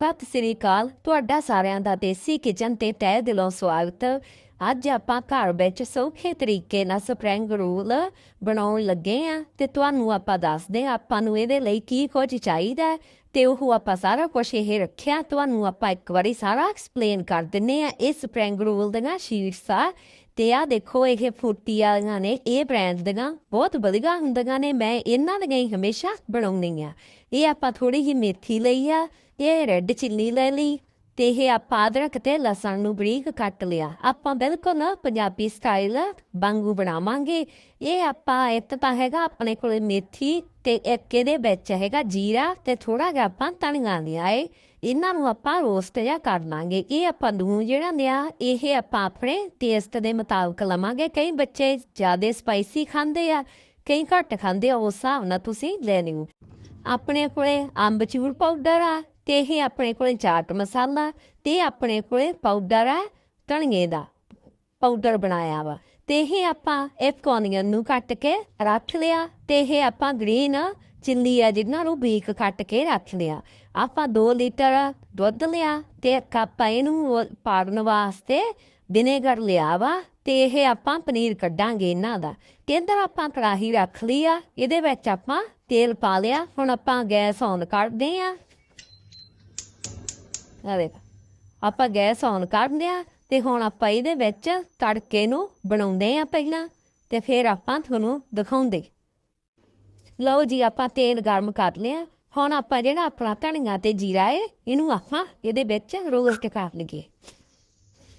ਸਤਿ ਸ੍ਰੀ ਅਕਾਲ। ਤੁਹਾਡਾ ਸਾਰਿਆਂ ਦਾ ਦੇਸੀ ਕਿਚਨ ਤੇ ਤਹਿ ਦਿਲੋਂ ਸਵਾਗਤ। ਅੱਜ ਆਪਾਂ ਘਰ ਵਿੱਚ ਸੌਖੇ ਤਰੀਕੇ ਨਾਲ ਸਪਰਿੰਗ ਰੋਲ ਬਣਾਉਣ ਲੱਗੇ ਆ ਤੇ ਤੁਹਾਨੂੰ ਆਪਾਂ ਦੱਸਦੇ ਹਾਂ ਆਪਾਂ ਨੂੰ ਇਹਦੇ ਲਈ ਕੀ ਕੁਝ ਚਾਹੀਦਾ ਤੇ ਉਹ ਆਪਾਂ ਸਾਰਾ ਕੁਝ ਇਹ ਰੱਖਿਆ। ਤੁਹਾਨੂੰ ਆਪਾਂ ਇੱਕ ਵਾਰੀ ਸਾਰਾ ਐਕਸਪਲੇਨ ਕਰ ਦਿੰਨੇ ਆ ਇਹ ਸਪਰਿੰਗ ਰੋਲ ਦੀਆਂ ਸ਼ੀਟਸ ਆ ਤੇ ਆ ਦੇਖੋ, ਇਹ ਫੁੱਟੀ ਨੇ, ਇਹ ਬ੍ਰਾਂਡ ਦੀਆਂ, ਬਹੁਤ ਵਧੀਆ ਹੁੰਦੀਆਂ ਨੇ, ਮੈਂ ਇਹਨਾਂ ਦੀਆਂ ਹੀ ਹਮੇਸ਼ਾ ਬਣਾਉਂਦੀ ਆ ਇਹ ਆਪਾਂ ਥੋੜੀ ਜਿਹੀ ਮੇਥੀ ਲਈ ਆ ਇਹ ਰੈੱਡ ਚਿੱਲੀ ਲੈ ਲਈ, ਤੇ ਇਹ ਆਪਾਂ ਅਦਰਕ ਤੇ ਲਸਣ ਨੂੰ ਬਰੀਕ ਕੱਟ ਲਿਆ। ਆਪਾਂ ਬਿਲਕੁਲ ਨਾ ਪੰਜਾਬੀ ਸਟਾਈਲ ਵਾਂਗੂ ਬਣਾਵਾਂਗੇ। ਇਹ ਆਪਾਂ ਇੱਕ ਤਾਂ ਹੈਗਾ, ਆਪਣੇ ਕੋਲ ਮੇਥੀ ਤੇ ਇੱਕ ਇਹਦੇ ਵਿੱਚ ਹੈਗਾ ਜੀਰਾ, ਤੇ ਥੋੜਾ ਜਿਹਾ ਆਪਾਂ ਧਨੀਆ ਲਿਆ ਏ। ਇਹਨਾਂ ਨੂੰ ਆਪਾਂ ਰੋਸਟ ਜਾਂ ਕਰ ਲਾਂਗੇ ਇਹ ਆਪਾਂ ਨੂੰ ਜਿਹੜਾ ਲਿਆ ਇਹ ਆਪਾਂ ਆਪਣੇ ਟੇਸਟ ਦੇ ਮੁਤਾਬਕ ਲਵਾਂਗੇ। ਕਈ ਬੱਚੇ ਜ਼ਿਆਦਾ ਸਪਾਈਸੀ ਖਾਂਦੇ ਆ, ਕਈ ਘੱਟ ਖਾਂਦੇ ਆ, ਉਸ ਹਿਸਾਬ ਨਾਲ ਤੁਸੀਂ ਲੈ ਲਿਓ। ਆਪਣੇ ਕੋਲੇ ਅੰਬਚੂਰ ਪਾਊਡਰ ਆ ਤੇ ਇਹ ਆਪਣੇ ਕੋਲੇ ਚਾਟ ਮਸਾਲਾ ਤੇ ਆਪਣੇ ਕੋਲੇ ਪਾਊਡਰ ਆ ਧਨੀਏ ਦਾ ਪਾਊਡਰ ਬਣਾਇਆ ਵਾ। ਤੇ ਇਹ ਆਪਾਂ ਇੱਕ onion ਨੂੰ ਕੱਟ ਕੇ ਰੱਖ ਲਿਆ ਤੇ ਇਹ ਆਪਾਂ ਗ੍ਰੀਨ ਚਿੱਲੀ ਆ ਜਿਹਨਾਂ ਨੂੰ ਬੀਕ ਕੱਟ ਕੇ ਰੱਖ ਲਿਆ। ਆਪਾਂ 2 ਲੀਟਰ ਦੁੱਧ ਲਿਆ ਤੇ ਇੱਕ ਕੱਪ ਇਹਨੂੰ ਉਹ ਪਾੜਨ ਵਾਸਤੇ ਵਿਨੇਗਰ ਲਿਆ ਵਾ ਤੇ ਇਹ ਆਪਾਂ ਪਨੀਰ ਕੱਢਾਂਗੇ ਇਹਨਾਂ ਦਾ ਤੇ ਇੱਧਰ ਆਪਾਂ ਕੜਾਹੀ ਰੱਖ ਲਈ ਆ ਇਹਦੇ ਵਿੱਚ ਆਪਾਂ ਤੇਲ ਪਾ ਲਿਆ ਹੁਣ ਆਪਾਂ ਗੈਸ ਔਨ ਕਰਦੇ ਆ ਆ ਆਪਾਂ ਗੈਸ ਔਨ ਕਰ ਲਿਆ ਤੇ ਹੁਣ ਆਪਾਂ ਇਹਦੇ ਵਿੱਚ ਤੜਕੇ ਨੂੰ ਬਣਾਉਂਦੇ ਆ ਪਹਿਲਾਂ ਤੇ ਫਿਰ ਆਪਾਂ ਤੁਹਾਨੂੰ ਦਿਖਾਉਂਦੇ ਲਓ ਜੀ ਆਪਾਂ ਤੇਲ ਗਰਮ ਕਰ ਲਿਆ ਹੁਣ ਆਪਾਂ ਜਿਹੜਾ ਆਪਣਾ ਧਨੀਆ ਤੇ ਜੀਰਾ ਹੈ ਇਹਨੂੰ ਆਪਾਂ ਇਹਦੇ ਵਿੱਚ ਰੋਸਟ ਕਰ ਲਈਏ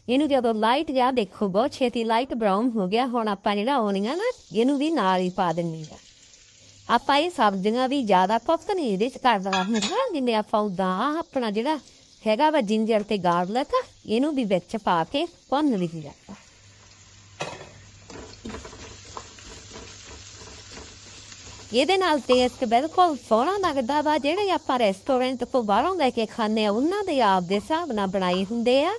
ਇਹਨੂੰ ਜਦੋਂ ਲਾਈਟ ਜਿਹਾ ਦੇਖੋ, ਬਹੁਤ ਛੇਤੀ ਲਾਈਟ ਬਰਾਊਨ ਹੋ ਗਿਆ, ਹੁਣ ਆਪਾਂ ਜਿਹੜਾ ਹੋਣੀਆਂ ਨਾ, ਇਹਨੂੰ ਵੀ ਨਾਲ ਹੀ ਪਾ ਦਿੰਨੀ ਆ। ਆਪਾਂ ਇਹ ਸਬਜ਼ੀਆਂ ਵੀ ਜ਼ਿਆਦਾ ਪੁਫਤ ਨਹੀਂ ਇਹਦੇ ਚ ਕਰਦਾ ਹੁੰਦਾ ਜਿੰਨੇ ਆਪਾਂ ਉਦਾਂ ਆਪਣਾ ਜਿਹੜਾ ਹੈਗਾ ਵਾ ਜਿੰਜਰ ਤੇ ਗਾਰਲਿਕ ਇਹਨੂੰ ਵੀ ਵਿੱਚ ਪਾ ਕੇ ਭੁੰਨ ਲਈਦਾ ਇਹਦੇ ਨਾਲ ਟੇਸਟ ਬਿਲਕੁਲ ਸੋਹਣਾ ਲੱਗਦਾ ਵਾ, ਜਿਹੜੇ ਆਪਾਂ ਰੈਸਟੋਰੈਂਟ ਤੋਂ ਬਾਹਰੋਂ ਲੈ ਕੇ ਖਾਂਦੇ ਆ ਉਹਨਾਂ ਦੇ ਆਪ ਦੇ ਹਿਸਾਬ ਨਾਲ ਬਣਾਏ ਹੁੰਦੇ ਆ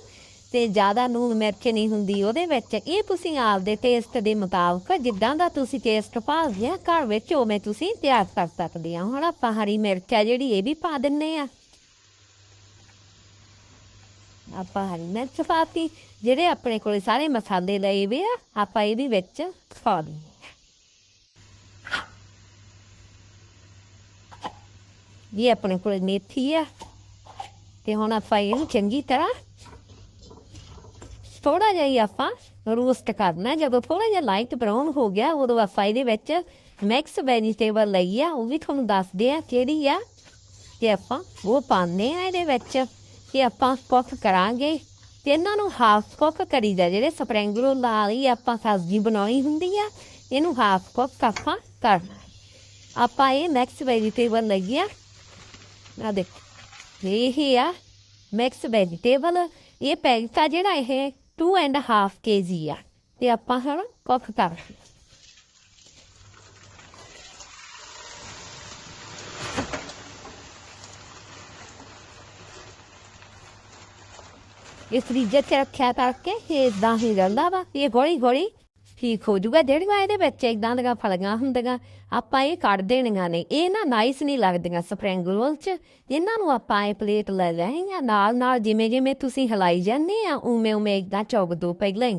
ਤੇ ਜ਼ਿਆਦਾ ਨੂਨ ਮਿਰਚ ਨਹੀਂ ਹੁੰਦੀ ਉਹਦੇ ਵਿੱਚ। ਇਹ ਤੁਸੀਂ ਆਪ ਦੇ ਟੇਸਟ ਦੇ ਮੁਤਾਬਕ, ਜਿੱਦਾਂ ਦਾ ਤੁਸੀਂ ਟੇਸਟ ਭਾਲਦੇ ਆ, ਘਰ ਵਿੱਚ ਉਵੇਂ ਤੁਸੀਂ ਤਿਆਰ ਕਰ ਸਕਦੇ ਆ। ਹੁਣ ਆਪਾਂ ਹਰੀ ਮਿਰਚ ਆ ਜਿਹੜੀ, ਇਹ ਵੀ ਪਾ ਦਿੰਨੇ ਆ। ਆਪਾਂ ਹਰੀ ਮਿਰਚ ਪਾਤੀ, ਜਿਹੜੇ ਆਪਣੇ ਕੋਲੇ ਸਾਰੇ ਮਸਾਲੇ ਲਏ ਵੇ ਆ, ਆਪਾਂ ਇਹਦੇ ਵਿੱਚ ਪਾ ਦਿੰਦੇ ਇਹ ਆਪਣੇ ਕੋਲ ਮੇਥੀ ਆ। ਤੇ ਹੁਣ ਆਪਾਂ ਇਹਨੂੰ ਚੰਗੀ ਤਰ੍ਹਾਂ ਥੋੜਾ ਜਿਹਾ ਹੀ ਆਪਾਂ ਰੋਸਟ ਕਰਨਾ। ਜਦੋਂ ਥੋੜਾ ਜਿਹਾ ਲਾਈਟ ਬਰਾਊਨ ਹੋ ਗਿਆ, ਉਦੋਂ ਆਪਾਂ ਇਹਦੇ ਵਿੱਚ ਮਿਕਸ ਵੈਜੀਟੇਬਲ ਲਈ ਆ। ਉਹ ਵੀ ਤੁਹਾਨੂੰ ਦੱਸਦੇ ਆ ਕਿਹੜੀ ਆ। ਤੇ ਆਪਾਂ ਉਹ ਪਾਉਂਦੇ ਆ ਇਹਦੇ ਵਿੱਚ। ਕਿ ਆਪਾਂ ਕੁੱਕ ਕਰਾਂਗੇ। ਤੇ ਇਹਨਾਂ ਨੂੰ ਹਾਫ ਕੁੱਕ ਕਰੀਦਾ। ਜਿਹੜੇ ਸਪਰਿੰਗ ਰੋਲ ਨਾਲ ਆਪਾਂ ਸਬਜ਼ੀ ਬਣਾਉਣੀ ਹੁੰਦੀ ਆ, ਇਹਨੂੰ ਹਾਫ ਕੁੱਕ ਆਪਾਂ ਕਰਨਾ ਆਪਾਂ ਇਹ ਮਿਕਸ ਵੈਜੀਟੇਬਲ ਲਈ ਆ। ਆ ਇਹ ਆ ਮਿਕਸ ਵੈਜੀਟੇਬਲ ਇਹ ਪੈਕਟ ਜਿਹੜਾ ਇਹ 2 ਐਂਡ ਹਾਫ ਕੇਜੀ ਆ। ਤੇ ਆਪਾਂ ਹੁਣ ਕੁੱਕ ਕਰ ਇਸ ਫ੍ਰੀਜਰ 'ਚ ਰੱਖਿਆ ਕਰਕੇ ਇਹ ਇਦਾਂ ਹੀ ਰਹਿੰਦਾ ਵਾ। ਇਹ ਗੋਲੀ ਗੋਲੀ ਠੀਕ ਹੋ ਜੂਗਾ ਜਿਹੜੀਆਂ ਇਹਦੇ ਵਿੱਚ ਇਦਾਂ ਦੀਆਂ ਫਲੀਆਂ ਹੁੰਦੀਆਂ, ਆਪਾਂ ਇਹ ਕੱਢ ਦੇਣੀਆਂ ਨੇ। ਇਹ ਨਾ ਨਾਈਸ ਨਹੀਂ ਲੱਗਦੀਆਂ ਸਪਰਿੰਗ ਰੋਲ 'ਚ। ਇਹਨਾਂ ਨੂੰ ਆਪਾਂ ਇਹ ਪਲੇਟ ਲੈ ਲੈਣੀਆਂ ਨਾਲ ਨਾਲ, ਜਿਵੇਂ ਜਿਵੇਂ ਤੁਸੀਂ ਹਲਾਈ ਜਾਂਦੇ ਆ, ਉਵੇਂ ਉਵੇਂ ਇਦਾਂ ਚੌਗ ਦੋ ਪਹਿਲਾਂ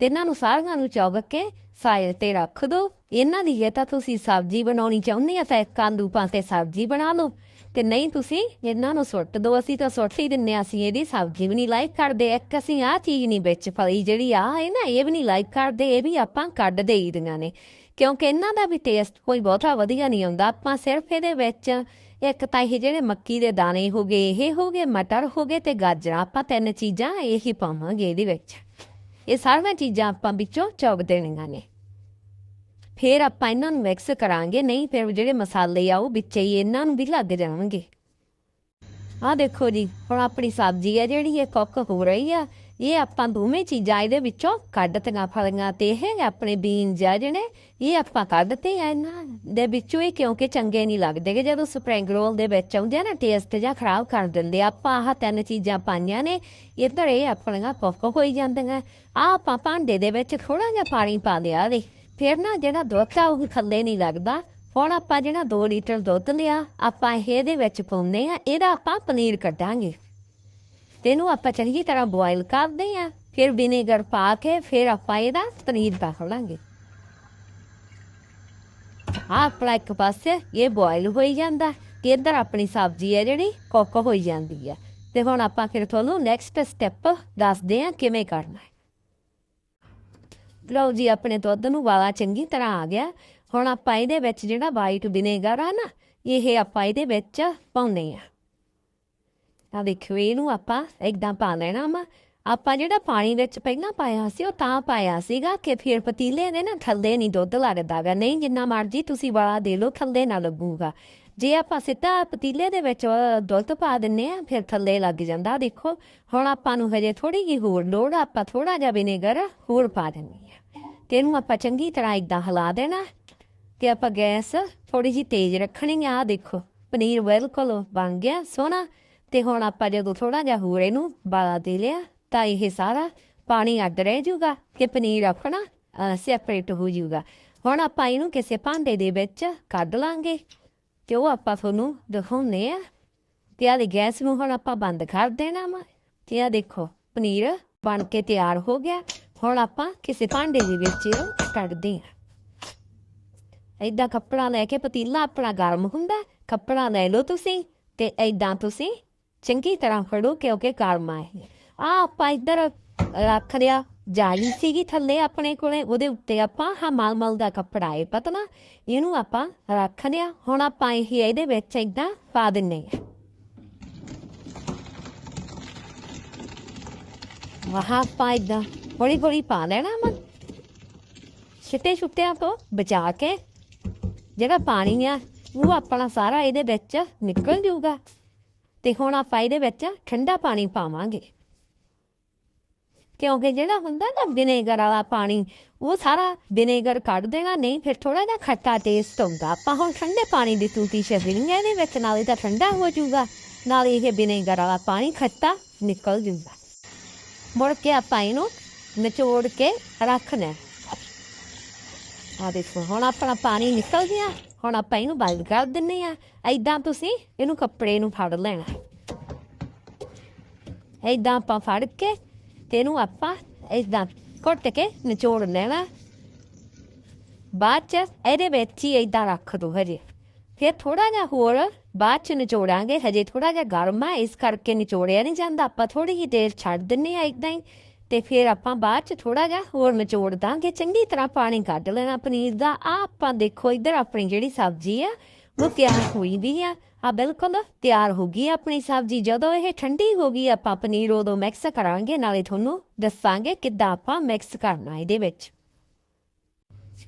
ਤੇ ਇਹਨਾਂ ਨੂੰ ਸਾਰੀਆਂ ਨੂੰ ਚੌਗ ਕੇ ਸਾਈਡ ਤੇ ਰੱਖ ਦੋ। ਇਹਨਾਂ ਦੀ ਜੇ ਤਾਂ ਤੁਸੀਂ ਸਬਜ਼ੀ ਬਣਾਉਣੀ ਚਾਹੁੰਦੇ ਆ ਤਾਂ ਇੱਕ ਆਲੂ ਪਾ ਕੇ ਸਬਜ਼ੀ ਬਣਾ ਲਓ। ਤੇ ਨਹੀਂ ਤੁਸੀਂ ਇਹਨਾਂ ਨੂੰ ਸੁੱਟ ਦੋ ਅਸੀਂ ਤਾਂ ਸੁੱਟ ਹੀ ਦਿੰਨੇ ਆ, ਅਸੀਂ ਇਹਦੀ ਸਬਜ਼ੀ ਵੀ ਨਹੀਂ ਲਾਈਕ ਕਰਦੇ, ਇੱਕ ਅਸੀਂ ਆਹ ਚੀਜ਼ ਨਹੀਂ ਵਿੱਚ ਫਲੀ ਜਿਹੜੀ ਆ ਹੈ ਨਾ, ਇਹ ਵੀ ਨਹੀਂ ਲਾਈਕ ਕਰਦੇ, ਇਹ ਵੀ ਆਪਾਂ ਕੱਢ ਦੇਈ ਦੀਆਂ ਨੇ। ਕਿਉਂਕਿ ਇਹਨਾਂ ਦਾ ਵੀ ਟੇਸਟ ਕੋਈ ਬਹੁਤਾ ਵਧੀਆ ਨਹੀਂ ਆਉਂਦਾ, ਆਪਾਂ ਸਿਰਫ ਇਹਦੇ ਵਿੱਚ ਇੱਕ ਤਾਂ ਇਹ ਜਿਹੜੇ ਮੱਕੀ ਦੇ ਦਾਣੇ ਹੋ ਗਏ, ਇਹ ਹੋ ਗਏ, ਮਟਰ ਹੋ ਗਏ ਤੇ ਗਾਜਰਾਂ, ਆਪਾਂ ਤਿੰਨ ਚੀਜ਼ਾਂ ਇਹੀ ਪਾਵਾਂਗੇ ਇਹਦੇ ਵਿੱਚ। ਇਹ ਸਾਰੀਆਂ ਚੀਜ਼ਾਂ ਆਪਾਂ ਵਿੱਚੋਂ ਚੌਗ ਦੇਣੀਆਂ ਨੇ। ਫਿਰ ਆਪਾਂ ਇਹਨਾਂ ਨੂੰ ਮਿਕਸ ਕਰਾਂਗੇ। ਨਹੀਂ ਫਿਰ ਜਿਹੜੇ ਮਸਾਲੇ ਆ, ਉਹ ਵਿੱਚ ਹੀ ਇਹਨਾਂ ਨੂੰ ਵੀ ਲੱਗ ਜਾਣਗੇ। ਆ ਦੇਖੋ ਜੀ, ਹੁਣ ਆਪਣੀ ਸਬਜ਼ੀ ਆ ਜਿਹੜੀ, ਇਹ ਕੁੱਕ ਹੋ ਰਹੀ ਆ। ਇਹ ਆਪਾਂ ਦੋਵੇਂ ਚੀਜ਼ਾਂ ਇਹਦੇ ਵਿੱਚੋਂ ਕੱਢ ਤੀਆਂ ਫਲੀਆਂ ਤੇ ਇਹ ਆਪਣੇ ਬੀਨਸ ਆ ਜਿਹੜੇ, ਇਹ ਆਪਾਂ ਕੱਢਤੇ ਆ ਇਹਨਾਂ ਦੇ ਵਿੱਚੋਂ। ਇਹ ਕਿਉਂਕਿ ਚੰਗੇ ਨਹੀਂ ਲੱਗਦੇ ਜਦੋਂ ਸਪਰਿੰਗ ਰੋਲ ਦੇ ਵਿੱਚ ਆਉਂਦੇ ਆ ਨਾ ਟੇਸਟ ਜਾਂ ਖਰਾਬ ਕਰ ਦਿੰਦੇ ਆਪਾਂ ਆਹ ਤਿੰਨ ਚੀਜ਼ਾਂ ਪਾਈਆਂ ਨੇ, ਇੱਧਰ ਇਹ ਆਪਣੀਆਂ ਕੁੱਕ ਹੋਈ ਜਾਂਦੀਆਂ। ਆ ਆਪਾਂ ਭਾਂਡੇ ਦੇ ਵਿੱਚ ਥੋੜਾ ਜਿਹਾ ਪਾਣੀ ਪਾ ਲਿਆ ਦੇ ਫਿਰ ਨਾ ਜਿਹੜਾ ਦੁੱਧ ਆ, ਉਹ ਥੱਲੇ ਨਹੀਂ ਲੱਗਦਾ। ਹੁਣ ਆਪਾਂ ਜਿਹੜਾ 2 ਲੀਟਰ ਦੁੱਧ ਲਿਆ, ਆਪਾਂ ਇਹਦੇ ਵਿੱਚ ਪਾਉਂਦੇ ਆ ਇਹਦਾ ਆਪਾਂ ਪਨੀਰ ਕੱਢਾਂਗੇ। ਤੇ ਆਪਾਂ ਚੰਗੀ ਤਰ੍ਹਾਂ ਬੋਇਲ ਕਰਦੇ ਆ ਫਿਰ ਵਿਨੇਗਰ ਪਾ ਕੇ ਫਿਰ ਆਪਾਂ ਇਹਦਾ ਪਨੀਰ ਪਾ ਲਾਂਗੇ ਆਪਣਾ ਇੱਕ ਪਾਸੇ ਇਹ ਬੋਇਲ ਹੋਈ ਜਾਂਦਾ, ਤੇ ਇੱਧਰ ਆਪਣੀ ਸਬਜ਼ੀ ਹੈ ਜਿਹੜੀ, ਕੁੱਕ ਹੋਈ ਜਾਂਦੀ ਹੈ। ਤੇ ਹੁਣ ਆਪਾਂ ਫਿਰ ਤੁਹਾਨੂੰ ਨੈਕਸਟ ਸਟੈਪ ਦੱਸਦੇ ਆ ਕਿਵੇਂ ਕਰਨਾ ਹੈ। ਲਓ ਜੀ, ਆਪਣੇ ਦੁੱਧ ਨੂੰ ਵਾਲਾ ਚੰਗੀ ਤਰ੍ਹਾਂ ਆ ਗਿਆ। ਹੁਣ ਆਪਾਂ ਇਹਦੇ ਵਿੱਚ ਜਿਹੜਾ ਵਾਈਟ ਵਿਨੇਗਰ ਆ ਨਾ, ਇਹ ਆਪਾਂ ਇਹਦੇ ਵਿੱਚ ਪਾਉਂਦੇ ਆ ਆ ਦੇਖਿਓ, ਇਹਨੂੰ ਆਪਾਂ ਇੱਕਦਮ ਪਾ ਲੈਣਾ ਵਾ। ਆਪਾਂ ਜਿਹੜਾ ਪਾਣੀ ਵਿੱਚ ਪਹਿਲਾਂ ਪਾਇਆ ਸੀ, ਉਹ ਤਾਂ ਪਾਇਆ ਸੀਗਾ ਕਿ ਫਿਰ ਪਤੀਲੇ ਨੇ ਨਾ ਥੱਲੇ ਨਹੀਂ ਦੁੱਧ ਲੱਗਦਾਗਾ। ਨਹੀਂ, ਜਿੰਨਾ ਮਰਜ਼ੀ ਤੁਸੀਂ ਵਾਲਾ ਦੇ ਲਓ, ਥੱਲੇ ਨਾ ਲੱਗੂਗਾ। ਜੇ ਆਪਾਂ ਸਿੱਧਾ ਪਤੀਲੇ ਦੇ ਵਿੱਚ ਦੁੱਧ ਪਾ ਦਿੰਨੇ ਆ, ਫਿਰ ਥੱਲੇ ਲੱਗ ਜਾਂਦਾ, ਦੇਖੋ। ਹੁਣ ਆਪਾਂ ਨੂੰ ਹਜੇ ਥੋੜੀ ਜਿਹੀ ਹੋਰ ਲੋੜ ਆਪਾਂ ਥੋੜਾ ਜਿਹਾ ਵਿਨੇਗਰ ਹੋਰ ਪਾ ਦਿੰਨੀ ਆ। ਤੇ ਇਹਨੂੰ ਆਪਾਂ ਚੰਗੀ ਤਰ੍ਹਾਂ ਇਦਾਂ ਹਿਲਾ ਦੇਣਾ ਕਿ ਆਪਾਂ ਗੈਸ ਥੋੜੀ ਜਿਹੀ ਤੇਜ਼ ਰੱਖਣੀ ਆ ਆਹ ਦੇਖੋ। ਪਨੀਰ ਬਿਲਕੁਲ ਬਣ ਗਿਆ, ਸੋਹਣਾ। ਤੇ ਹੁਣ ਆਪਾਂ ਜਦੋਂ ਥੋੜਾ ਜਿਹਾ ਹੋਰ ਇਹਨੂੰ ਬਾਲਾ ਦੇ ਲਿਆ, ਤਾਂ ਇਹ ਸਾਰਾ ਪਾਣੀ ਅੱਡ ਰਹਿ ਜਾਊਗਾ ਕਿ ਪਨੀਰ ਆਪਣਾ ਸੈਪਰੇਟ ਹੋ ਜਾਊਗਾ। ਹੁਣ ਆਪਾਂ ਇਹਨੂੰ ਕਿਸੇ ਭਾਂਡੇ ਦੇ ਵਿੱਚ ਕੱਢ ਲਾਂਗੇ। ਤੇ ਉਹ ਆਪਾਂ ਤੁਹਾਨੂੰ ਦਿਖਾਉਂਦੇ ਆ? ਤੇ ਆਹ ਗੈਸ ਨੂੰ ਹੁਣ ਆਪਾਂ ਬੰਦ ਕਰ ਦੇਣਾ ਵਾ। ਤੇ ਆ ਦੇਖੋ, ਪਨੀਰ ਬਣ ਕੇ ਤਿਆਰ ਹੋ ਗਿਆ। ਹੁਣ ਆਪਾਂ ਕਿਸੇ ਭਾਂਡੇ ਦੇ ਵਿੱਚ ਇਹਨੂੰ ਕੱਢਦੇ ਆ। ਏਦਾਂ ਕੱਪੜਾ ਲੈ ਕੇ ਪਤੀਲਾ ਆਪਣਾ ਗਰਮ ਹੁੰਦਾ। ਕੱਪੜਾ ਲੈ ਲਓ ਤੁਸੀਂ ਤੇ ਏਦਾਂ ਤੁਸੀਂ ਚੰਗੀ ਤਰ੍ਹਾਂ ਫੜੋ ਕਿਉਂਕਿ ਗਰਮ ਆ ਇਹ। ਆ ਆਪਾਂ ਇੱਧਰ ਰੱਖ ਲਿਆ ਜਾਲੀ ਸੀਗੀ ਥੱਲੇ ਆਪਣੇ ਕੋਲੇ, ਉਹਦੇ ਉੱਤੇ ਆਪਾਂ ਹਾਂ ਮਲਮਲ ਦਾ ਕੱਪੜਾ ਹੈ ਪਤਲਾ ਇਹਨੂੰ ਆਪਾਂ ਰੱਖ ਲਿਆ ਹੁਣ ਆਪਾਂ ਇਹ, ਇਹਦੇ ਵਿੱਚ ਏਦਾਂ ਪਾ ਦਿੰਨੇ ਆ ਵਾਹ ਪਾਇਦਾ ਹੌਲੀ ਹੌਲੀ ਪਾ ਲੈਣਾ ਮਨ ਛਿੱਟੇ ਛੁੱਟਿਆਂ ਤੋਂ ਬਚਾ ਕੇ ਜਿਹੜਾ ਪਾਣੀ ਆ, ਉਹ ਆਪਣਾ ਸਾਰਾ ਇਹਦੇ ਵਿੱਚ ਨਿਕਲ ਜਾਊਗਾ। ਤੇ ਹੁਣ ਆਪਾਂ ਇਹਦੇ ਵਿੱਚ ਠੰਡਾ ਪਾਣੀ ਪਾਵਾਂਗੇ। ਕਿਉਂਕਿ ਜਿਹੜਾ ਹੁੰਦਾ ਨਾ ਵਿਨੇਗਰ ਵਾਲਾ ਪਾਣੀ, ਉਹ ਸਾਰਾ ਵਿਨੇਗਰ ਕੱਢ ਦੇਗਾ ਨਹੀਂ ਫਿਰ ਥੋੜਾ ਜਿਹਾ ਖੱਟਾ ਟੇਸਟ ਹੋਊਗਾ ਆਪਾਂ ਹੁਣ ਠੰਡੇ ਪਾਣੀ ਦੀ ਤੂਤੀ ਛਕਣੀ ਇਹਦੇ ਵਿੱਚ, ਨਾਲੇ ਤਾਂ ਠੰਡਾ ਹੋ ਜਾਊਗਾ। ਨਾਲੇ ਇਹ ਵਿਨੇਗਰ ਵਾਲਾ ਪਾਣੀ ਖੱਟਾ ਨਿਕਲ ਜਾਊਗਾ। ਮੁੜ ਕੇ ਆਪਾਂ ਇਹਨੂੰ ਨਿਚੋੜ ਕੇ ਰੱਖਣਾ ਆ ਦੇਖੋ, ਹੁਣ ਆਪਣਾ ਪਾਣੀ ਨਿਕਲ ਗਿਆ। ਹੁਣ ਆਪਾਂ ਇਹਨੂੰ ਬੰਦ ਕਰ ਦਿੰਨੇ ਆ ਐਦਾਂ ਤੁਸੀਂ ਇਹਨੂੰ ਕੱਪੜੇ ਨੂੰ ਫੜ ਲੈਣਾ। ਐਦਾਂ ਆਪਾਂ ਫੜ ਕੇ ਤੇ ਇਹਨੂੰ ਆਪਾਂ ਐਦਾਂ ਘੁੱਟ ਕੇ ਨਿਚੋੜ ਲੈਣਾ। ਬਾਅਦ ਚ ਇਹਦੇ ਵਿੱਚ ਹੀ ਐਦਾਂ ਰੱਖ ਦੋ ਹਜੇ। ਫਿਰ ਥੋੜਾ ਜਿਹਾ ਹੋਰ ਬਾਅਦ ਚ ਨਿਚੋੜਾਂਗੇ। ਹਜੇ ਥੋੜਾ ਜਿਹਾ ਗਰਮ ਆ, ਇਸ ਕਰਕੇ ਨਿਚੋੜਿਆ ਨਹੀਂ ਜਾਂਦਾ। ਆਪਾਂ ਥੋੜੀ ਜਿਹੀ ਦੇਰ ਛੱਡ ਦਿੰਨੇ ਆ ਇਦਾਂ ਹੀ। ਤੇ ਫਿਰ ਆਪਾਂ ਬਾਅਦ ਚ ਥੋੜਾ ਜਿਹਾ ਹੋਰ ਨਿਚੋੜ ਦਾਂਗੇ। ਚੰਗੀ ਤਰ੍ਹਾਂ ਪਾਣੀ ਕੱਢ ਲੈਣਾ ਪਨੀਰ ਦਾ। ਆ ਆਪਾਂ ਦੇਖੋ ਇੱਧਰ ਆਪਣੀ ਜਿਹੜੀ ਸਬਜ਼ੀ ਆ, ਉਹ ਤਿਆਰ ਹੋਈ ਵੀ ਆ। ਆ ਬਿਲਕੁਲ ਤਿਆਰ ਹੋ ਗਈ ਆਪਣੀ ਸਬਜ਼ੀ। ਜਦੋਂ ਇਹ ਠੰਡੀ ਹੋ ਗਈ, ਆਪਾਂ ਪਨੀਰ ਉਦੋਂ ਮਿਕਸ ਕਰਾਂਗੇ, ਨਾਲੇ ਤੁਹਾਨੂੰ ਦੱਸਾਂਗੇ ਕਿੱਦਾਂ ਆਪਾਂ ਮਿਕਸ ਕਰਨਾ ਇਹਦੇ ਵਿੱਚ।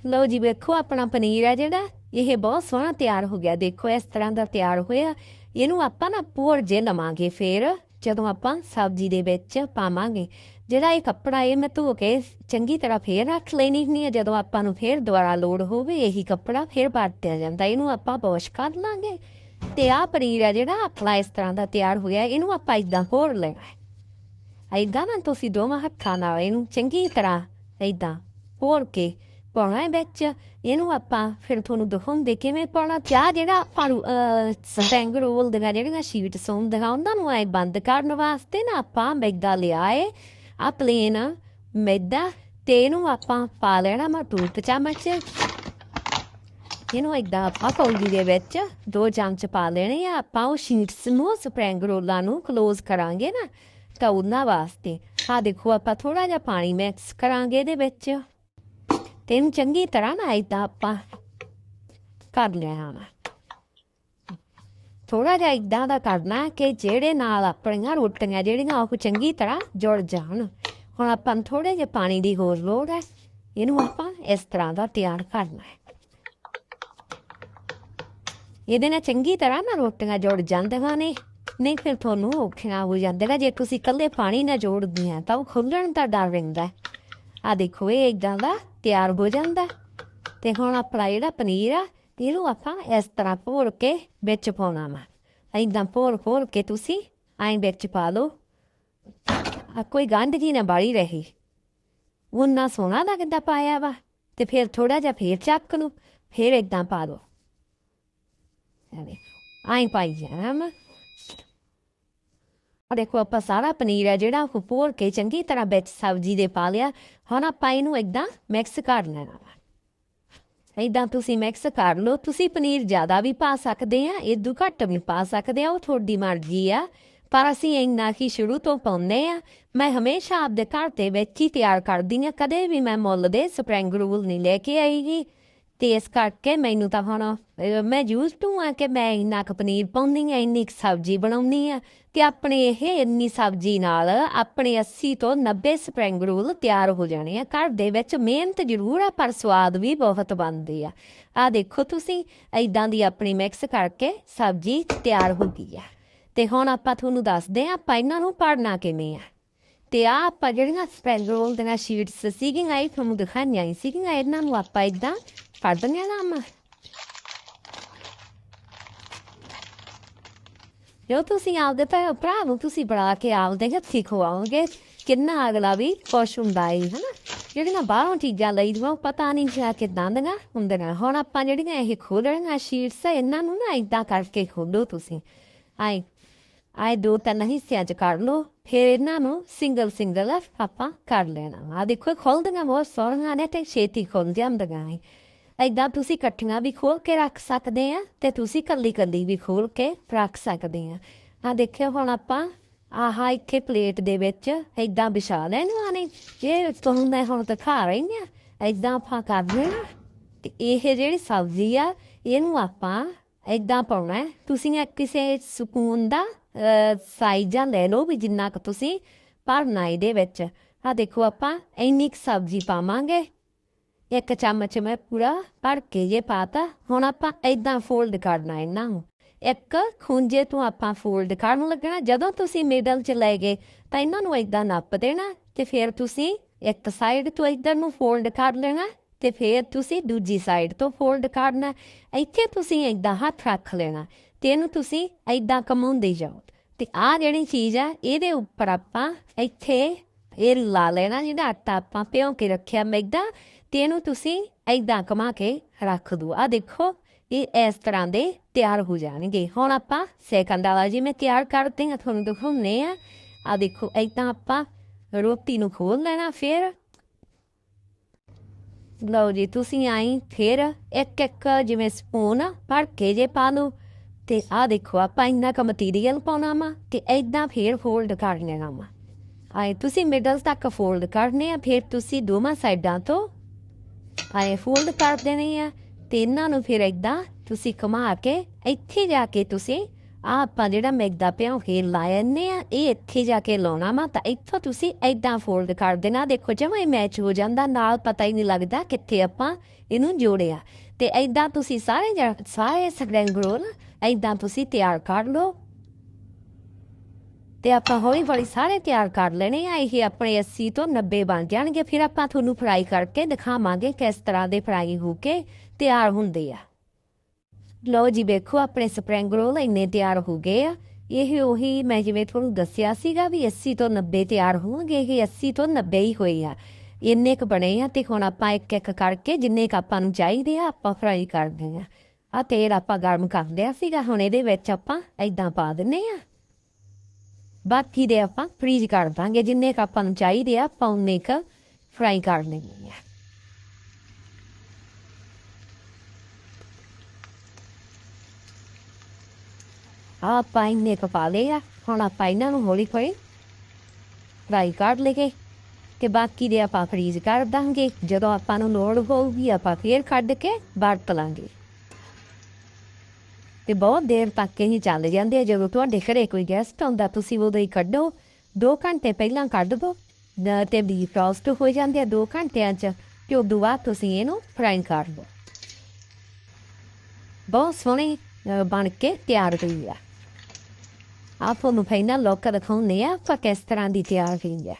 ਲਓ ਜੀ, ਵੇਖੋ ਆਪਣਾ ਪਨੀਰ ਆ ਜਿਹੜਾ, ਇਹ ਬਹੁਤ ਸੋਹਣਾ ਤਿਆਰ ਹੋ ਗਿਆ। ਦੇਖੋ, ਇਸ ਤਰ੍ਹਾਂ ਦਾ ਤਿਆਰ ਹੋਇਆ। ਇਹਨੂੰ ਆਪਾਂ ਨਾ ਪੂਰ ਜੇ ਲਵਾਂਗੇ ਫੇਰ, ਜਦੋਂ ਆਪਾਂ ਸਬਜ਼ੀ ਦੇ ਵਿੱਚ ਪਾਵਾਂਗੇ। ਜਿਹੜਾ ਇਹ ਕੱਪੜਾ ਇਹ ਮੈਂ ਧੋ ਕੇ ਚੰਗੀ ਤਰ੍ਹਾਂ ਫੇਰ ਰੱਖ ਲੈਣੀ ਹੁੰਦੀ ਹੈ ਜਦੋਂ ਆਪਾਂ ਨੂੰ ਫੇਰ ਦੁਬਾਰਾ ਲੋੜ ਹੋਵੇ, ਇਹੀ ਕੱਪੜਾ ਫੇਰ ਵਰਤਿਆ ਜਾਂਦਾ। ਇਹਨੂੰ ਆਪਾਂ ਵਾਸ਼ ਕਰ ਲਾਂਗੇ। ਤੇ ਆਹ ਪਨੀਰ ਆ ਜਿਹੜਾ ਆਪਣਾ ਇਸ ਤਰ੍ਹਾਂ ਦਾ ਤਿਆਰ ਹੋਇਆ, ਇਹਨੂੰ ਆਪਾਂ ਇਦਾਂ ਹੋਰ ਲੈਣਾ ਇਦਾਂ ਨਾ ਤੁਸੀਂ ਦੋਵਾਂ ਹੱਥਾਂ ਨਾਲ ਇਹਨੂੰ ਚੰਗੀ ਤਰ੍ਹਾਂ ਇਦਾਂ ਹੋਰ ਕੇ ਪਾਉਣਾ ਹੈ ਵਿੱਚ। ਇਹਨੂੰ ਆਪਾਂ ਫਿਰ ਤੁਹਾਨੂੰ ਦਿਖਾਉਂਦੇ ਕਿਵੇਂ ਪਾਉਣਾ। ਚਾਹ ਜਿਹੜਾ ਆਪਾਂ ਸਟੈਂਗ ਰੋਲ ਦੇ ਜਿਹੜੀਆਂ ਸ਼ੀਟ ਸੌਂ ਉਹਨਾਂ ਨੂੰ ਐ ਬੰਦ ਕਰਨ ਵਾਸਤੇ ਨਾ ਆਪਾਂ ਮੈਦਾ ਲਿਆ ਏ। ਆ ਪਲੇਨ ਮੈਦਾ ਤੇ ਇਹਨੂੰ ਆਪਾਂ ਪਾ ਲੈਣਾ ਮਾ ਟੂਟ ਚਮਚ। ਇਹਨੂੰ ਏਦਾਂ ਆਪਾਂ ਕੌਲੀ ਦੇ ਵਿੱਚ ਦੋ ਚਮਚ ਪਾ ਲੈਣੇ ਆ? ਆਪਾਂ ਉਹ ਸ਼ੀਟਸ ਨੂੰ ਸਪਰਿੰਗ ਰੋਲਾਂ ਨੂੰ ਕਲੋਜ਼ ਕਰਾਂਗੇ ਨਾ, ਤਾਂ ਉਹਨਾਂ ਵਾਸਤੇ। ਆ ਦੇਖੋ, ਆਪਾਂ ਥੋੜਾ ਜਿਹਾ ਪਾਣੀ ਮਿਕਸ ਕਰਾਂਗੇ ਇਹਦੇ ਵਿੱਚ। ਤੇ ਇਹਨੂੰ ਚੰਗੀ ਤਰ੍ਹਾਂ ਨਾ ਏਦਾਂ ਆਪਾਂ ਕਰ ਲਿਆ ਵਾ। ਥੋੜਾ ਜਿਹਾ ਇਦਾਂ ਦਾ ਕਰਨਾ ਕਿ ਜਿਹੜੇ ਨਾਲ ਆਪਣੀਆਂ ਰੋਟੀਆਂ ਜਿਹੜੀਆਂ, ਉਹ ਚੰਗੀ ਤਰ੍ਹਾਂ ਜੁੜ ਜਾਣ। ਹੁਣ ਆਪਾਂ ਨੂੰ ਥੋੜੇ ਜਿਹੇ ਪਾਣੀ ਦੀ ਹੋਰ ਲੋੜ ਹੈ। ਇਹਨੂੰ ਆਪਾਂ ਇਸ ਤਰ੍ਹਾਂ ਦਾ ਤਿਆਰ ਕਰਨਾ ਹੈ। ਇਹਦੇ ਨਾਲ ਚੰਗੀ ਤਰ੍ਹਾਂ ਨਾ ਰੋਟੀਆਂ ਜੋੜ ਜਾਂਦੀਆਂ ਨੇ। ਨਹੀਂ ਫਿਰ ਤੁਹਾਨੂੰ ਔਖੀਆਂ ਹੋ ਜਾਂਦੀਆਂ ਜੇ ਤੁਸੀਂ ਇਕੱਲੇ ਪਾਣੀ ਨਾਲ ਜੋੜਦੀਆਂ ਤਾਂ ਉਹ ਖੁੱਲਣ ਦਾ ਡਰ ਰਹਿੰਦਾ। ਆ ਦੇਖੋ, ਇਹ ਇਦਾਂ ਦਾ ਤਿਆਰ ਹੋ ਜਾਂਦਾ। ਤੇ ਹੁਣ ਆਪਣਾ ਜਿਹੜਾ ਪਨੀਰ ਆ, ਇਹਨੂੰ ਆਪਾਂ ਇਸ ਤਰ੍ਹਾਂ ਭੋਰ ਕੇ ਵਿੱਚ ਪਾਉਣਾ ਵਾ। ਇਦਾਂ ਭੋਰ ਭੋਰ ਕੇ ਤੁਸੀਂ ਐਂ ਵਿੱਚ ਪਾ ਲਓ। ਆ ਕੋਈ ਗੰਢ ਜੀ ਨਾ ਬਾੜੀ ਰਹੀ। ਉਹਨਾਂ ਸੋਹਣਾ ਲੱਗਦਾ ਪਾਇਆ ਵਾ। ਤੇ ਫਿਰ ਥੋੜਾ ਜਿਹਾ ਫੇਰ ਚੱਕ ਲਓ। ਫੇਰ ਇਦਾਂ ਪਾ ਦੋ ਐਵੇਂ ਆਈ ਪਾਈ ਜਾਣਾ ਆ ਦੇਖੋ ਆਪਾਂ ਸਾਰਾ ਪਨੀਰ ਹੈ ਜਿਹੜਾ ਉਹ ਪੋਰ ਕੇ ਚੰਗੀ ਤਰ੍ਹਾਂ ਵਿੱਚ ਸਬਜ਼ੀ ਦੇ ਪਾ ਲਿਆ। ਹੁਣ ਆਪਾਂ ਇਹਨੂੰ ਏਦਾਂ ਮਿਕਸ ਕਰ ਲੈਣਾ ਵਾ। ਏਦਾਂ ਤੁਸੀਂ ਮਿਕਸ ਕਰ ਲਓ। ਤੁਸੀਂ ਪਨੀਰ ਜ਼ਿਆਦਾ ਵੀ ਪਾ ਸਕਦੇ ਆ ਇਦੋਂ ਘੱਟ ਵੀ ਪਾ ਸਕਦੇ ਆ। ਉਹ ਤੁਹਾਡੀ ਮਰਜ਼ੀ ਆ। ਪਰ ਅਸੀਂ ਇੰਨਾ ਹੀ ਸ਼ੁਰੂ ਤੋਂ ਪਾਉਂਦੇ ਆ। ਮੈਂ ਹਮੇਸ਼ਾ ਆਪਦੇ ਘਰ 'ਤੇ ਵਿੱਚ ਹੀ ਤਿਆਰ ਕਰਦੀ ਆ। ਕਦੇ ਵੀ ਮੈਂ ਮੁੱਲ ਦੇ ਸਪਰਿੰਗ ਰੋਲ ਨਹੀਂ ਲੈ ਕੇ ਆਈਗੀ ਤੇ ਇਸ ਕਰਕੇ ਮੈਨੂੰ ਤਾਂ ਹੁਣ ਮੈਂ ਯੂਜ਼ ਟੂ ਆ ਕਿ ਮੈਂ ਇੰਨਾ ਕੁ ਪਨੀਰ ਪਾਉਂਦੀ ਆ, ਇੰਨੀ ਕੁ ਸਬਜ਼ੀ ਬਣਾਉਣੀ ਆ। ਕਿ ਆਪਣੇ ਇਹ ਇੰਨੀ ਸਬਜ਼ੀ ਨਾਲ ਆਪਣੇ 80 ਤੋਂ 90 ਸਪਰਿੰਗ ਰੋਲ ਤਿਆਰ ਹੋ ਜਾਣੇ ਆ। ਘਰ ਦੇ ਵਿੱਚ ਮਿਹਨਤ ਜ਼ਰੂਰ ਆ, ਪਰ ਸਵਾਦ ਵੀ ਬਹੁਤ ਬਣਦੀ ਆ। ਆ ਦੇਖੋ ਤੁਸੀਂ ਐਦਾਂ ਦੀ ਆਪਣੀ ਮਿਕਸ ਕਰਕੇ ਸਬਜ਼ੀ ਤਿਆਰ ਹੋ ਗਈ ਆ। ਤੇ ਹੁਣ ਆਪਾਂ ਤੁਹਾਨੂੰ ਦੱਸਦੇ ਆ, ਆਪਾਂ ਇਹਨਾਂ ਨੂੰ ਪਾੜਨਾ ਕਿਵੇਂ ਆ। ਤੇ ਆ ਆਪਾਂ ਜਿਹੜੀਆਂ ਸਪਰਿੰਗ ਰੋਲ ਦੇ ਨਾਲ ਸ਼ੀਟਸ ਸੀਗੀਆਂ ਆਈ ਤੁਹਾਨੂੰ ਦਿਖਾਈਆਂ ਹੀ ਸੀਗੀਆਂ, ਇਹਨਾਂ ਨੂੰ ਆਪਾਂ ਇਦਾਂ ਫੜ ਦਿੰਦੇ ਆ ਨਾ ਜੋ ਤੁਸੀਂ ਆਪਦੇ ਭੈਣ ਭਰਾ ਨੂੰ ਤੁਸੀਂ ਬਣਾ ਕੇ ਆਪਦੇ ਹੱਥੀਂ ਖਵਾਓਗੇ ਕਿੰਨਾ ਅਗਲਾ ਵੀ ਖੁਸ਼ ਹੁੰਦਾ ਹੈ ਹਨਾ ਜਿਹੜੀਆਂ ਬਾਹਰੋਂ ਚੀਜ਼ਾਂ ਲਈ ਉਹ ਪਤਾ ਨਹੀਂ ਜਾ ਕਿਦਾਂ ਦੀਆਂ ਹੁੰਦੀਆਂ ਹੁਣ ਆਪਾਂ ਜਿਹੜੀਆਂ ਇਹ ਖੋਲਣੀਆਂ ਸ਼ੀਟਸ ਇਹਨਾਂ ਨੂੰ ਨਾ ਇਦਾਂ ਕਰਕੇ ਖੋਲੋ ਤੁਸੀਂ ਆਈ ਆਏ ਦੋ ਤਿੰਨ ਹਿੱਸਿਆਂ ਚ ਕਰ ਲਓ ਫਿਰ ਇਹਨਾਂ ਨੂੰ ਸਿੰਗਲ ਸਿੰਗਲ ਆਪਾਂ ਕਰ ਲੈਣਾ ਆ ਦੇਖੋ ਖੋਲਦੀਆਂ ਬਹੁਤ ਸੋਹਣੀਆਂ ਨੇ ਤੇ ਛੇਤੀ ਖੁੱਲ ਜਾਂਦੀਆਂ ਨੇ ਤੁਸੀਂ ਇਕੱਠੀਆਂ ਵੀ ਖੋਲ ਕੇ ਰੱਖ ਸਕਦੇ ਆ ਤੇ ਤੁਸੀਂ ਕੱਲੀ ਕੱਲੀ ਵੀ ਖੋਲ ਕੇ ਰੱਖ ਸਕਦੇ ਆ। ਆ ਦੇਖਿਓ ਹੁਣ ਆਪਾਂ ਆਹ ਇੱਥੇ ਪਲੇਟ ਦੇ ਵਿੱਚ ਏਦਾਂ ਵਿਛਾ ਲੈਣਾ ਨੇ ਇਹ ਤੁਹਾਨੂੰ ਮੈਂ ਹੁਣ ਦਿਖਾ ਰਹੀ ਆ, ਏਦਾਂ ਆਪਾਂ ਕਰ ਦੇਣਾ ਤੇ ਇਹ ਜਿਹੜੀ ਸਬਜ਼ੀ ਆ, ਇਹਨੂੰ ਆਪਾਂ ਏਦਾਂ ਪਾਉਣਾ ਤੁਸੀਂ ਕਿਸੇ ਸਕੂਨ ਦਾ ਸਾਈਜ਼ਾਂ ਲੈ ਲਓ ਵੀ ਜਿੰਨਾ ਕੁ ਤੁਸੀਂ ਭਰਨਾ ਇਹਦੇ ਵਿੱਚ। ਆ ਦੇਖੋ ਆਪਾਂ ਇੰਨੀ ਕੁ ਸਬਜ਼ੀ ਪਾਵਾਂਗੇ। ਇੱਕ ਚਮਚ ਮੈਂ ਪੂਰਾ ਭਰ ਕੇ ਜੇ ਪਾਤਾ, ਹੁਣ ਆਪਾਂ ਏਦਾਂ ਫੋਲਡ ਕਰਨਾ ਇਹਨਾਂ ਨੂੰ। ਇੱਕ ਖੁੰਝੇ ਤੋਂ ਆਪਾਂ ਫੋਲਡ ਕਰਨ ਲੱਗਣਾ, ਜਦੋਂ ਤੁਸੀਂ ਮਿਡਲ ਚ ਲੈ ਗਏ, ਤਾਂ ਇਹਨਾਂ ਨੂੰ ਏਦਾਂ ਨੱਪ ਦੇਣਾ ਤੇ ਫਿਰ ਤੁਸੀਂ ਇੱਕ ਸਾਈਡ ਤੋਂ ਇੱਧਰ ਨੂੰ ਫੋਲਡ ਕਰ ਲੈਣਾ ਤੇ ਫਿਰ ਤੁਸੀਂ ਦੂਜੀ ਸਾਈਡ ਤੋਂ ਫੋਲਡ ਕਰਨਾ। ਇੱਥੇ ਤੁਸੀਂ ਏਦਾਂ ਹੱਥ ਰੱਖ ਲੈਣਾ ਤੇ ਇਹਨੂੰ ਤੁਸੀਂ ਏਦਾਂ ਕਮਾਉਂਦੇ ਜਾਓ। ਤੇ ਆਹ ਜਿਹੜੀ ਚੀਜ਼ ਆ, ਇਹਦੇ ਉੱਪਰ ਆਪਾਂ ਇੱਥੇ ਇਹ ਲਾ ਲੈਣਾ, ਜਿਹੜਾ ਆਟਾ ਆਪਾਂ ਭਿਉਂ ਕੇ ਰੱਖਿਆ ਮੈਦਾ ਤੇ ਇਹਨੂੰ ਤੁਸੀਂ ਏਦਾਂ ਕਮਾ ਕੇ ਰੱਖ ਦੋ। ਆ ਦੇਖੋ, ਇਹ ਇਸ ਤਰ੍ਹਾਂ ਦੇ ਤਿਆਰ ਹੋ ਜਾਣਗੇ। ਹੁਣ ਆਪਾਂ ਸੈਕੰਡ ਵਾਲਾ ਜਿਵੇਂ ਤਿਆਰ ਕਰਦੇ ਹਾਂ, ਤੁਹਾਨੂੰ ਦਿਖਾਉਂਦੇ ਆ ਆ ਦੇਖੋ, ਏਦਾਂ ਆਪਾਂ ਰੋਟੀ ਨੂੰ ਖੋਲ ਲੈਣਾ ਫਿਰ। ਲਓ ਜੀ, ਤੁਸੀਂ ਆਈ ਫਿਰ ਇੱਕ ਇੱਕ ਜਿਵੇਂ ਸਪੂਨ ਭਰ ਕੇ ਜੇ ਪਾ ਲਓ। ਤੇ ਆ ਦੇਖੋ, ਆਪਾਂ ਇੰਨਾ ਕ ਮਟੀਰੀਅਲ ਪਾਉਣਾ ਵਾ ਤੇ ਏਦਾਂ ਫਿਰ ਫੋਲਡ ਕਰ ਲੈਣਾ ਵਾ। ਆਏ, ਤੁਸੀਂ ਮਿਡਲ ਤੱਕ ਫੋਲਡ ਕਰਨੇ ਆ, ਫਿਰ ਤੁਸੀਂ ਦੋਵਾਂ ਸਾਈਡਾਂ ਤੋਂ ਆਏ ਫੋਲਡ ਕਰ ਦੇਣੇ ਆ ਤੇ ਇਹਨਾਂ ਨੂੰ ਫਿਰ ਏਦਾਂ ਤੁਸੀਂ ਘੁਮਾ ਕੇ ਇੱਥੇ ਜਾ ਕੇ ਤੁਸੀਂ ਆਹ ਆਪਾਂ ਜਿਹੜਾ ਮੈਦਾ ਪਿਆ ਕੇ ਲਾਇਆ ਨੇ ਆ, ਇਹ ਇੱਥੇ ਜਾ ਕੇ ਲਾਉਣਾ ਵਾ, ਤਾਂ ਇੱਥੋਂ ਤੁਸੀਂ ਏਦਾਂ ਫੋਲਡ ਕਰ ਦੇਣਾ। ਦੇਖੋ ਜਿਵੇਂ ਮੈਚ ਹੋ ਜਾਂਦਾ, ਨਾਲ ਪਤਾ ਹੀ ਨਹੀਂ ਲੱਗਦਾ ਕਿੱਥੇ ਆਪਾਂ ਇਹਨੂੰ ਜੋੜਿਆ। ਤੇ ਏਦਾਂ ਤੁਸੀਂ ਸਾਰੇ ਜਿਹੜਾ- ਸਾਰੇ ਸਪਰਿੰਗ ਰੋਲ, ਏਦਾਂ ਤੁਸੀਂ ਤਿਆਰ ਕਰ ਲਓ। ਤੇ ਆਪਾਂ ਹੌਲੀ ਹੌਲੀ ਸਾਰੇ ਤਿਆਰ ਕਰ ਲੈਣੇ ਆ, ਇਹ ਆਪਣੇ 80 ਤੋਂ 90 ਬਣ ਜਾਣਗੇ। ਫਿਰ ਆਪਾਂ ਤੁਹਾਨੂੰ ਫਰਾਈ ਕਰਕੇ ਦਿਖਾਵਾਂਗੇ ਕਿਸ ਤਰ੍ਹਾਂ ਦੇ ਫਰਾਈ ਹੋ ਕੇ ਤਿਆਰ ਹੁੰਦੇ ਆ। ਲਓ ਜੀ, ਵੇਖੋ, ਆਪਣੇ ਸਪਰਿੰਗ ਰੋਲ ਇੰਨੇ ਤਿਆਰ ਹੋ ਗਏ ਆ। ਇਹ ਉਹੀ ਮੈਂ ਜਿਵੇਂ ਤੁਹਾਨੂੰ ਦੱਸਿਆ ਸੀਗਾ ਵੀ 80 ਤੋਂ 90 ਤਿਆਰ ਹੋਣਗੇ, ਇਹ 80 ਤੋਂ 90 ਹੀ ਹੋਏ ਆ। ਇੰਨੇ ਕ ਬਣੇ ਆ ਤੇ ਹੁਣ ਆਪਾਂ ਇੱਕ ਇੱਕ ਕਰਕੇ ਜਿੰਨੇ ਕ ਆਪਾਂ ਨੂੰ ਚਾਹੀਦੇ ਆ, ਆਪਾਂ ਫਰਾਈ ਕਰਦੇ ਆ। ਆ ਤੇਲ ਆਪਾਂ ਗਰਮ ਕਰਦੇ ਲਿਆ ਸੀਗਾ, ਹੁਣ ਇਹਦੇ ਵਿੱਚ ਆਪਾਂ ਏਦਾਂ ਪਾ ਦਿੰਨੇ ਆ। ਬਾਕੀ ਦੇ ਆਪਾਂ, ਫ੍ਰੀਜ਼ ਕਰ ਦਾਂਗੇ। ਜਿੰਨੇ ਕ ਆਪਾਂ ਨੂੰ ਚਾਹੀਦੇ ਆ, ਆਪਾਂ ਉਨੇ ਕ ਫਰਾਈ ਕਰ ਲੈਣੇ ਆ। ਆ ਆਪਾਂ ਇੰਨੇ ਕ ਪਾ ਲਏ ਆ। ਹੁਣ ਆਪਾਂ ਇਹਨਾਂ ਨੂੰ ਹੌਲੀ ਹੌਲੀ ਫਰਾਈ ਕਰ ਲਈਏ ਤੇ ਬਾਕੀ ਦੇ ਆਪਾਂ ਫ੍ਰੀਜ਼ ਕਰ ਦਾਂਗੇ। ਜਦੋਂ ਆਪਾਂ ਨੂੰ ਲੋੜ ਹੋਊਗੀ, ਆਪਾਂ ਫੇਰ ਕੱਢ ਕੇ ਵਰਤ ਲਾਂਗੇ। ਤੇ ਬਹੁਤ ਦੇਰ ਤੱਕ ਹੀ ਚੱਲ ਜਾਂਦੇ ਆ। ਜਦੋਂ ਤੁਹਾਡੇ ਘਰੇ ਕੋਈ ਗੈਸਟ ਆਉਂਦਾ, ਤੁਸੀਂ ਉਹਦੇ ਹੀ ਕੱਢੋ। 2 ਘੰਟੇ ਪਹਿਲਾਂ ਕੱਢ ਦੋ। ਨ- ਤੇ ਵੀ ਫਰੋਸਟ ਹੋ ਜਾਂਦੇ ਆ 2 ਘੰਟਿਆਂ ਚ, ਤੇ ਉਦੋਂ ਬਾਅਦ ਤੁਸੀਂ ਇਹਨੂੰ ਫਰਾਈ ਕਰ ਲਓ। ਬਹੁਤ ਸੋਹਣੀ ਬਣ ਕੇ ਤਿਆਰ ਹੋਈ ਆ। ਆਪ ਨੂੰ ਪਹਿਲਾਂ ਲੋਕ ਦਿਖਾਉਂਦੇ ਆ ਆਪਾਂ ਕਿਸ ਤਰ੍ਹਾਂ ਦੀ ਤਿਆਰ ਹੋਈ ਹੈ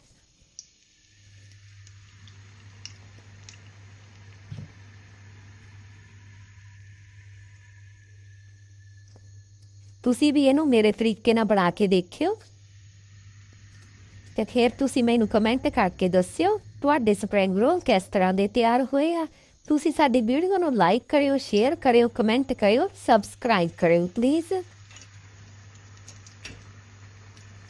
ਤੁਸੀਂ ਵੀ ਇਹਨੂੰ ਮੇਰੇ ਤਰੀਕੇ ਨਾਲ ਬਣਾ ਕੇ ਦੇਖਿਓ। ਤੇ ਫਿਰ ਤੁਸੀਂ ਮੈਨੂੰ ਕਮੈਂਟ ਕਰਕੇ ਦੱਸਿਓ, ਤੁਹਾਡੇ ਸਪਰਿੰਗ ਰੋਲ ਕਿਸ ਤਰ੍ਹਾਂ ਦੇ ਤਿਆਰ ਹੋਏ ਆ। ਤੁਸੀਂ ਸਾਡੀ ਵੀਡੀਓ ਨੂੰ ਲਾਈਕ ਕਰਿਓ ਸ਼ੇਅਰ ਕਰਿਓ ਕਮੈਂਟ ਕਰਿਓ ਸਬਸਕ੍ਰਾਈਬ ਕਰਿਓ ਪਲੀਜ਼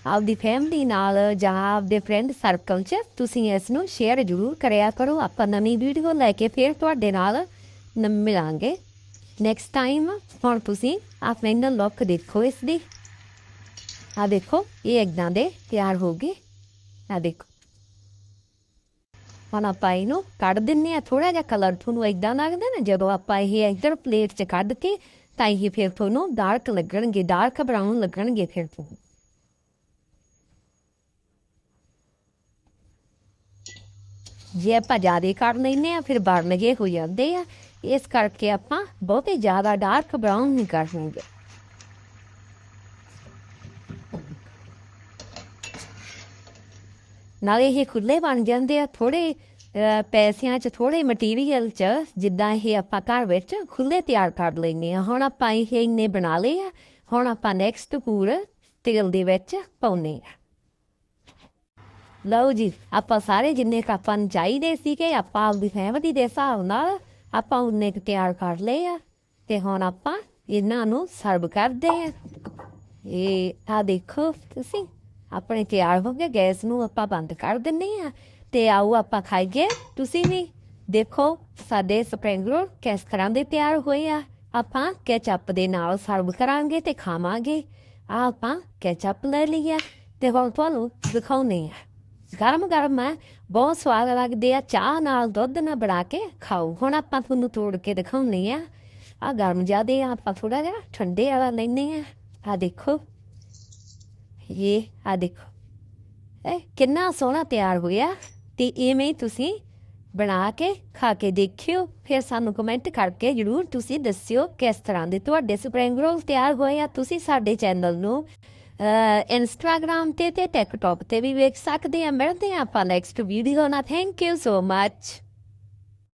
ਆਪਦੀ ਫੈਮਿਲੀ ਨਾਲ ਜਾਂ ਆਪਦੇ ਫਰੈਂਡ ਸਰਕਲ 'ਚ ਤੁਸੀਂ ਇਸ ਨੂੰ ਸ਼ੇਅਰ ਜ਼ਰੂਰ ਕਰਿਆ ਕਰੋ। ਆਪਾਂ ਨਵੀਂ ਵੀਡੀਓ ਲੈ ਕੇ ਫਿਰ ਤੁਹਾਡੇ ਨਾਲ ਮਿਲਾਂਗੇ। ਨੈਕਸਟ ਟਾਈਮ ਹੁਣ ਤੁਸੀਂ ਆ ਫਾਈਨਲ ਲੁੱਕ ਦੇਖੋ ਇਸ ਦੀ। ਆ ਦੇਖੋ, ਇਹ ਇੱਕਦਾਂ ਦੇ ਤਿਆਰ ਹੋ ਗਏ। ਆ ਦੇਖੋ। ਹੁਣ ਆਪਾਂ ਇਹਨੂੰ ਕੱਢ ਦਿੰਨੇ ਆ ਥੋੜਾ ਜਿਹਾ ਕਲਰ ਤੁਹਾਨੂੰ ਇਦਾਂ ਲੱਗਦਾ ਨਾ, ਜਦੋਂ ਆਪਾਂ ਇਹ ਇੱਧਰ ਪਲੇਟ 'ਚ ਕੱਢ ਕੇ, ਤਾਂ ਇਹ ਫਿਰ ਤੁਹਾਨੂੰ ਡਾਰਕ ਲੱਗਣਗੇ ਡਾਰਕ ਬਰਾਊਨ ਲੱਗਣਗੇ ਫਿਰ ਤੁਹਾਨੂੰ। ਜੇ ਆਪਾਂ ਜ਼ਿਆਦਾ ਕਰ ਲੈਨੇ ਆ, ਫਿਰ ਬਰਨਗੇ ਹੋ ਜਾਂਦੇ ਆ। ਇਸ ਕਰਕੇ ਆਪਾਂ ਬਹੁਤੇ ਜ਼ਿਆਦਾ ਡਾਰਕ ਬਰਾਊਨ ਨਹੀਂ ਕਰਾਂਗੇ ਨਾਲੇ ਇਹ ਖੁੱਲੇ ਬਣ ਜਾਂਦੇ ਆ ਥੋੜੇ ਪੈਸਿਆਂ 'ਚ ਥੋੜੇ ਮਟੀਰੀਅਲ 'ਚ, ਜਿੱਦਾਂ ਇਹ ਆਪਾਂ ਘਰ ਵਿੱਚ ਖੁੱਲੇ ਤਿਆਰ ਕਰ ਲੈਨੇ ਆ ਹੁਣ ਆਪਾਂ ਇਹ ਇੰਨੇ ਬਣਾ ਲਏ ਆ, ਹੁਣ ਆਪਾਂ ਨੈਕਸਟ ਪੂਰ ਤੇਲ ਦੇ ਵਿੱਚ ਪਾਉਨੇ ਆ ਲਓ ਜੀ, ਆਪਾਂ ਸਾਰੇ ਜਿੰਨੇ ਕੁ ਆਪਾਂ ਨੂੰ ਚਾਹੀਦੇ ਸੀਗੇ, ਆਪਾਂ ਆਪਦੀ ਫੈਮਿਲੀ ਦੇ ਹਿਸਾਬ ਨਾਲ ਆਪਾਂ ਉਹਨੇ ਕੁ ਤਿਆਰ ਕਰ ਲਏ ਆ ਤੇ ਹੁਣ ਆਪਾਂ ਇਹਨਾਂ ਨੂੰ ਸਰਵ ਕਰਦੇ ਆ ਇਹ ਆ ਦੇਖੋ ਤੁਸੀਂ ਆਪਣੇ ਤਿਆਰ ਹੋ ਗਏ ਗੈਸ ਨੂੰ ਆਪਾਂ ਬੰਦ ਕਰ ਦਿੰਨੇ ਆ ਤੇ ਆਓ ਆਪਾਂ ਖਾਈਏ ਤੁਸੀਂ ਵੀ ਦੇਖੋ ਸਾਡੇ ਸਪਰਿੰਗ ਰੋਲ ਕਿਸ ਤਰ੍ਹਾਂ ਦੇ ਤਿਆਰ ਹੋਏ ਆ ਆਪਾਂ ਕੈਚਅਪ ਦੇ ਨਾਲ ਸਰਵ ਕਰਾਂਗੇ ਤੇ ਖਾਵਾਂਗੇ ਆਹ ਆਪਾਂ ਕੈਚਅਪ ਲੈ ਲਈਏ ਤੇ ਹੁਣ ਤੁਹਾਨੂੰ ਦਿਖਾਉਨੇ ਆ ਗਰਮ ਗਰਮ ਹੈ, ਬਹੁਤ ਸਵਾਦ ਲੱਗਦੇ ਆ, ਚਾਹ ਨਾਲ ਦੁੱਧ ਨਾਲ ਬਣਾ ਕੇ ਖਾਓ। ਹੁਣ ਆਪਾਂ ਤੁਹਾਨੂੰ ਤੋੜ ਕੇ ਦਿਖਾਉਨੇ ਆ ਆ ਗਰਮ ਜਿਆਦੇ ਆ, ਆਪਾਂ ਥੋੜਾ ਜਿਹਾ ਠੰਡੇ ਵਾਲਾ ਲੈਨੇ ਆ ਆ ਦੇਖੋ। ਇਹ ਆ ਦੇਖੋ। ਇਹ ਕਿੰਨਾ ਸੋਹਣਾ ਤਿਆਰ ਹੋਇਆ ਤੇ ਇਵੇਂ ਤੁਸੀਂ ਬਣਾ ਕੇ, ਖਾ ਕੇ ਦੇਖਿਓ। ਫਿਰ ਸਾਨੂੰ ਕਮੈਂਟ ਕਰਕੇ ਜਰੂਰ ਤੁਸੀਂ ਦੱਸਿਓ ਕਿਸ ਤਰ੍ਹਾਂ ਦੇ ਤੁਹਾਡੇ ਸਪਰਿੰਗ ਰੋਲ ਤਿਆਰ ਹੋਏ ਆ। ਤੁਸੀਂ ਸਾਡੇ ਚੈਨਲ ਨੂੰ ਇੰਸਟਾਗ੍ਰam ਤੇ ਤੇ ਟਿਕਟੌਕ ਤੇ ਵੀ ਵੇਖ ਸਕਦੇ ਆ। ਮਿਲਦੇ ਆ ਆਪਾਂ ਨੈਕਸਟ ਵੀਡੀਓ ਨਾਲ। Thank you so much